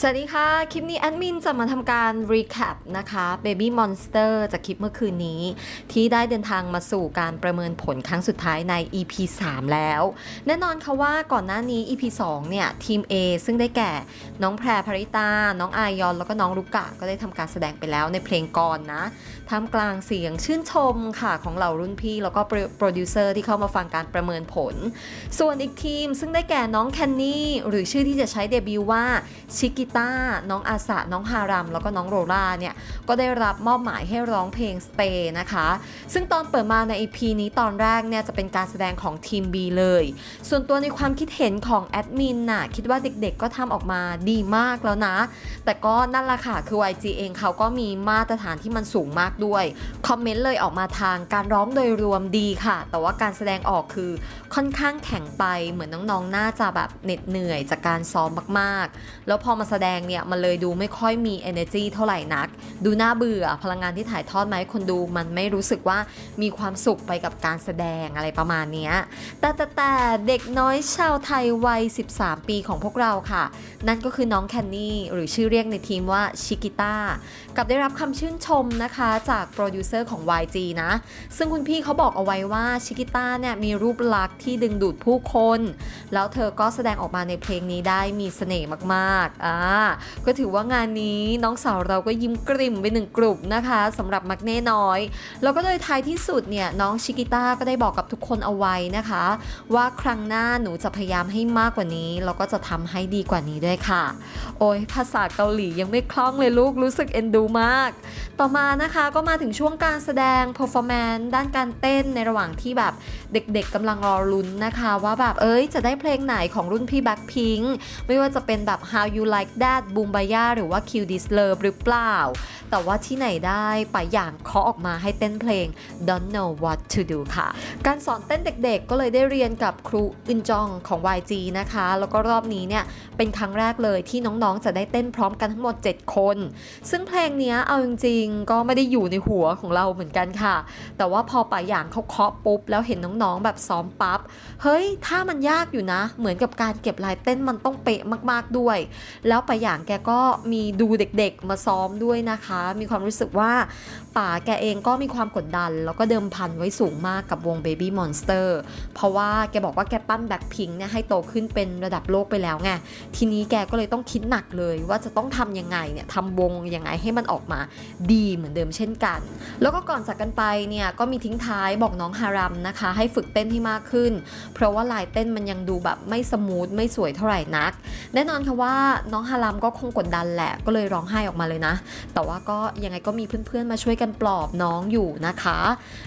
สวัสดีค่ะ คลิปนี้แอดมินจะมาทำการ recap นะคะ Baby Monster จากคลิปเมื่อคืนนี้ ที่ได้เดินทางมาสู่การประเมินผลครั้งสุดท้ายใน EP 3 แล้ว แน่นอนค่ะว่าก่อนหน้านี้ EP 2 เนี่ย ทีม A ซึ่งได้แก่น้องแพรภริตา น้องอายอน แล้วก็น้องลูกกะ ก็ได้ทำการแสดงไปแล้วในเพลงก่อนนะท่ามกลางเสียงชื่นชมค่ะของเหล่ารุ่นพี่ แล้วก็โปรดิวเซอร์ที่เข้ามาฟังการประเมินผล ส่วนอีกทีมซึ่งได้แก่น้องแคนนี่หรือชื่อที่จะใช้เดบิวต์ว่าชิกิตา น้องอาสะน้องฮารัม แล้วก็น้องโรราเนี่ย ก็ได้รับมอบหมายให้ร้องเพลง Stay นะคะ ซึ่งตอนเปิดมาใน EP นี้ตอนแรกเนี่ยจะเป็นการแสดงของทีม B เลย ส่วนตัวในความคิดเห็นของแอดมินน่ะ คิดว่าเด็กๆก็ทำออกมาดีมากแล้วนะ แต่ก็นั่นแหละค่ะ คือ YG เองเขาก็มีมาตรฐานที่มันสูงมากด้วย คอมเมนต์เลยออกมาทางการร้องโดยรวมดีค่ะ แต่ว่าการแสดงออกคือค่อนข้างแข็งไป เหมือนน้องๆ น่าจะแบบเหน็ดเหนื่อยจากการซ้อมมากๆ แล้วพอมาแสดงเนี่ยมันเลยดูไม่ค่อยมี energy เท่าไหร่นัก ดูน่าเบื่อพลังงานที่ถ่ายทอดมาให้คนดูมันไม่รู้สึกว่ามีความสุขไปกับการแสดงอะไรประมาณนี้แต่แต่แต่เด็กน้อยชาวไทยวัย 13 ปีของพวกเราค่ะ นั่นก็คือน้องแคนนี่หรือชื่อเรียกในทีมว่าชิกิต้ากับได้รับคำชื่นชมนะคะจากโปรดิวเซอร์ของ YG นะ ซึ่งคุณพี่เขาบอกเอาไว้ว่าชิกิต้าเนี่ยมีรูปลักษณ์ที่ดึงดูดผู้คน แล้วเธอก็แสดงออกมาในเพลงนี้ได้มีเสน่ห์มากๆอ่าก็ถือว่างานนี้น้องสาวเราก็ยิ้มกริ่มไปหนึ่งกลุ่มนะคะสำหรับมักเน่น้อย แล้วก็โดยท้ายที่สุดเนี่ยน้องชิกิต้าก็ได้บอกกับทุกคนเอาไว้นะคะ ว่าครั้งหน้าหนูจะพยายามให้มากกว่านี้แล้วก็จะทำให้ดีกว่านี้ด้วยค่ะ โอ้ยภาษาเกาหลียังไม่คล่องเลยลูกรู้สึกเอ็นดูมาก ต่อมานะคะก็มาถึงช่วงการแสดง performance ด้านการเต้นในระหว่างที่แบบเด็กๆกำลังรอลุ้นนะคะ ว่าแบบเอ้ยจะได้เพลงไหนของรุ่นพี่ Blackpink ไม่ว่าจะเป็นแบบ How You Like ดดบูมบาย่าหรือว่าคิวดิสเลอร์หรือเปล่า แต่ว่าที่ไหนได้ไปอย่างเคาะออกมาให้เต้นเพลง Don't Know What to Do ค่ะ การสอนเต้นเด็กๆ ก็เลยได้เรียนกับครูอึนจองของ YG นะคะ แล้วก็รอบนี้เนี่ยเป็นครั้งแรกเลยที่น้องๆ จะได้เต้นพร้อมกันทั้งหมด 7 คน ซึ่งเพลงนี้เอาจริงๆ ก็ไม่ได้อยู่ในหัวของเราเหมือนกันค่ะ แต่ว่าพอป่าอย่างเขาเคาะปุ๊บ แล้วเห็นน้องๆ แบบซ้อมปั๊บ เฮ้ย ถ้ามันยากอยู่นะ เหมือนกับการเก็บลายเต้นมันต้องเป๊ะมากๆด้วย แล้วป่าอย่างแกก็มีดูเด็กๆ มาซ้อมด้วยนะคะมีความรู้สึกว่าป่าแกเองก็มีความกดดัน แล้วก็เดิมพันไว้สูงมากกับวง Baby Monster เพราะว่าแกบอกว่าแกปั้นแบ็คพิงเนี่ยให้โตขึ้นเป็นระดับโลกไปแล้วไง ทีนี้แกก็เลยต้องคิดหนักเลยว่าจะต้องทำยังไงเนี่ยทำวงยังไงให้มันออกมาดีเหมือนเดิมเช่นกัน แล้วก็ก่อนจากกันไปเนี่ยก็มีทิ้งท้ายบอกน้องฮารัมนะคะ ให้ฝึกเต้นให้มากขึ้น เพราะว่าลายเต้นมันยังดูแบบไม่สมูทไม่สวยเท่าไหร่นัก แน่นอนค่ะว่าน้องฮารัมก็คงกดดันแหละก็เลยร้องไห้ออกมาเลยนะ แต่ว่าก็ยังไงก็มีเพื่อนๆมาช่วยกันปลอบน้องอยู่นะคะ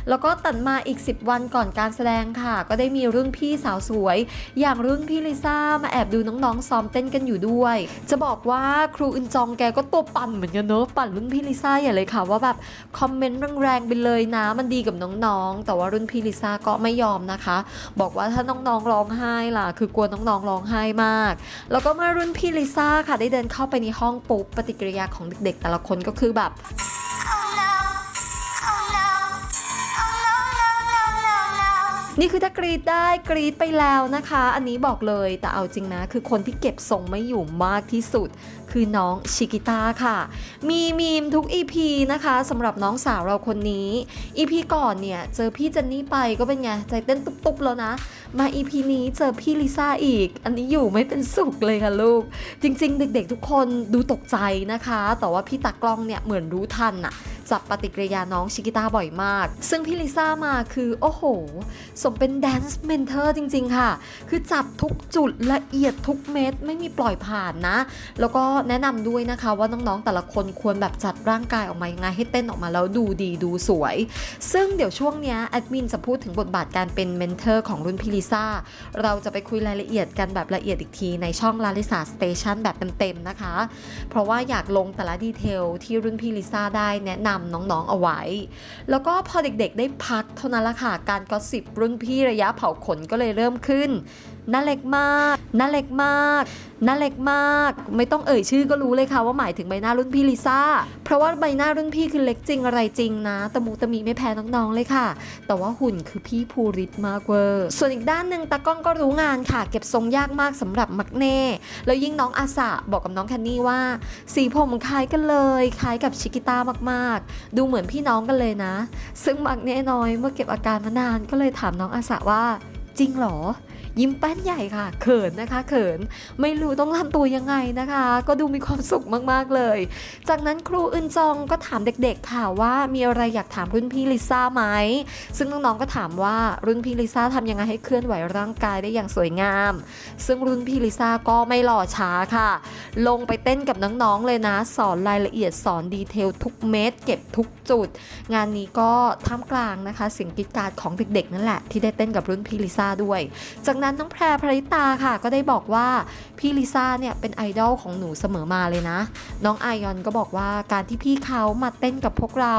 แล้วก็ตัดมาอีก 10 วันก่อนการแสดงค่ะ ก็ได้มีรุ่นพี่สาวสวย อย่างรุ่นพี่ลิซ่ามาแอบดูน้องๆซ้อมเต้นกันอยู่ด้วย จะบอกว่าครูอึนจองแกก็ตัวปั่นเหมือนกันเนอะปั่นรุ่นพี่ลิซ่าอย่าเลยค่ะว่าแบบคอมเมนต์แรงๆไปเลยนะมันดีกับน้องๆ แต่ว่ารุ่นพี่ลิซ่าก็ไม่ยอมนะคะ บอกว่าถ้าน้องๆร้องไห้ล่ะ คือกลัวน้องๆร้องไห้มาก แล้วก็เมื่อรุ่นพี่ลิซ่าค่ะได้เดินเข้าไปในห้องปุ๊บปฏิกิริยาของเด็กๆ แต่ละคนก็คือคือแบบ นี่คือถ้ากรีดได้กรีดไปแล้วนะคะ อันนี้บอกเลยแต่เอาจริงนะ คือคนที่เก็บทรงไม่อยู่มากที่สุด คือน้องชิกิต้าค่ะ มีมีมทุก EP นะคะสำหรับน้องสาวเราคนนี้ EP ก่อนเนี่ย เจอพี่เจนนี่ไปก็เป็นไง ใจเต้นตุ๊บๆแล้วนะ มา EP นี้เจอพี่ลิซ่าอีก อันนี้อยู่ไม่เป็นสุขเลยค่ะลูก จริง ๆ เด็กๆ ทุกคนดูตกใจนะคะ แต่ว่าพี่ตากล้องเนี่ยเหมือนรู้ทันอะ จับปฏิกิริยาน้องชิกิต้าบ่อยมาก ซึ่งพี่ลิซ่ามาคือโอ้โห สมเป็นแดนซ์เมนเทอร์จริง ๆ ค่ะ คือจับทุกจุดละเอียดทุกเม็ดไม่มีปล่อยผ่านนะ แล้วก็แนะนำด้วยนะคะว่าน้องๆแต่ละคนควรแบบจัดร่างกายออกมายังไงให้เต้นออกมาแล้วดูดีดูสวย ซึ่งเดี๋ยวช่วงนี้แอดมินจะพูดถึงบทบาทการเป็นเมนเทอร์ของรุ่นพี่ลิซ่าเราจะไปคุยรายละเอียดกันแบบละเอียดอีกทีในช่องลาลิสาสเตชันแบบเต็มๆนะคะ เพราะว่าอยากลงแต่ละดีเทลที่รุ่นพี่ลิซ่าได้แนะนำน้องๆเอาไว้ แล้วก็พอเด็กๆ ได้พักเท่านั้นละค่ะ การกอสิบรุ่นพี่ระยะเผาขนก็เลยเริ่มขึ้น น่าเล็กมากน่าเล็กมากน่าเล็กมาก ไม่ต้องเอ่ยชื่อก็รู้เลยค่ะว่าหมายถึงใบหน้ารุ่นพี่ลิซ่า เพราะว่าใบหน้ารุ่นพี่คือเล็กจริงอะไรจริงนะตะมูตะมีไม่แพ้น้องๆเลยค่ะ แต่ว่าหุ่นคือพี่ภูริศมากเวอร์ ส่วนอีกด้านหนึ่งตากล้องก็รู้งานค่ะ เก็บทรงยากมากสำหรับมักเน่ แล้วยิ่งน้องอาสาบอกกับน้องแคนนี่ว่า สีผมคล้ายกันเลยคล้ายกับชิกิต้ามากๆ ดูเหมือนพี่น้องกันเลยนะ ซึ่งมักเน่น้อยเมื่อเก็บอาการมานานก็เลยถามน้องอาสาว่าจริงหรอ ยิ้มแป้นใหญ่ค่ะ เขินนะคะเขินไม่รู้ต้องทำตัวยังไงนะคะ ก็ดูมีความสุขมากๆเลย จากนั้นครูอึนจองก็ถามเด็กๆค่ะว่ามีอะไรอยากถามรุ่นพี่ลิซ่าไหมซึ่งน้องๆก็ถามว่ารุ่นพี่ลิซ่าทำยังไงให้เคลื่อนไหวร่างกายได้อย่างสวยงาม ซึ่งรุ่นพี่ลิซ่าก็ไม่หล่อช้าค่ะ ลงไปเต้นกับน้องๆเลยนะ สอนรายละเอียดสอนดีเทลทุกเม็ดเก็บทุกจุด งานนี้ก็ท่ามกลางนะคะเสียงกรีดการของเด็กๆนั่นแหละที่ได้เต้นกับรุ่นพี่ลิซ่าด้วยจากนั้นน้องแพรพริตาค่ะ ก็ได้บอกว่าพี่ลิซ่าเนี่ยเป็นไอดอลของหนูเสมอมาเลยนะ น้องไอายอนก็บอกว่าการที่พี่เขามาเต้นกับพวกเรา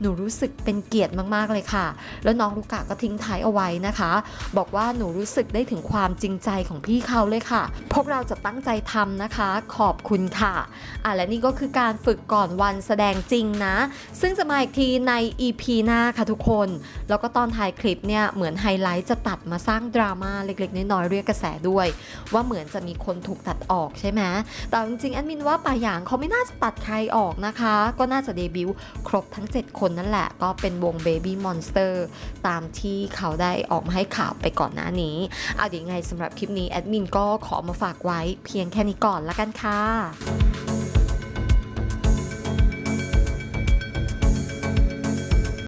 หนูรู้สึกเป็นเกียรติมากๆเลยค่ะ แล้วน้องลูกะก็ทิ้งท้ายเอาไว้นะคะ บอกว่าหนูรู้สึกได้ถึงความจริงใจของพี่เขาเลยค่ะ พวกเราจะตั้งใจทำนะคะ ขอบคุณค่ะอะและนี่ก็คือการฝึกก่อนวันแสดงจริงนะ ซึ่งจะมาอีกทีใน EP หน้าค่ะทุกคน แล้วก็ตอนถ่ายคลิปเนี่ยเหมือนไฮไลท์จะตัดมาสร้างดราม่าเล็กๆ น้อยๆเรียกกระแสด้วย ว่าเหมือนจะมีคนถูกตัดออกใช่ไหมแต่จริงๆแอดมินว่าป่าหยางเขาไม่น่าจะตัดใครออกนะคะ ก็น่าจะเดบิวต์ครบทั้ง 7 คนนั่นแหละ ก็เป็นวง Baby Monster ตามที่เขาได้ออกมาให้ข่าวไปก่อนหน้านี้เอาเดี๋ยวยังไงสำหรับคลิปนี้แอดมินก็ขอมาฝากไว้เพียงแค่นี้ก่อนละกันค่ะ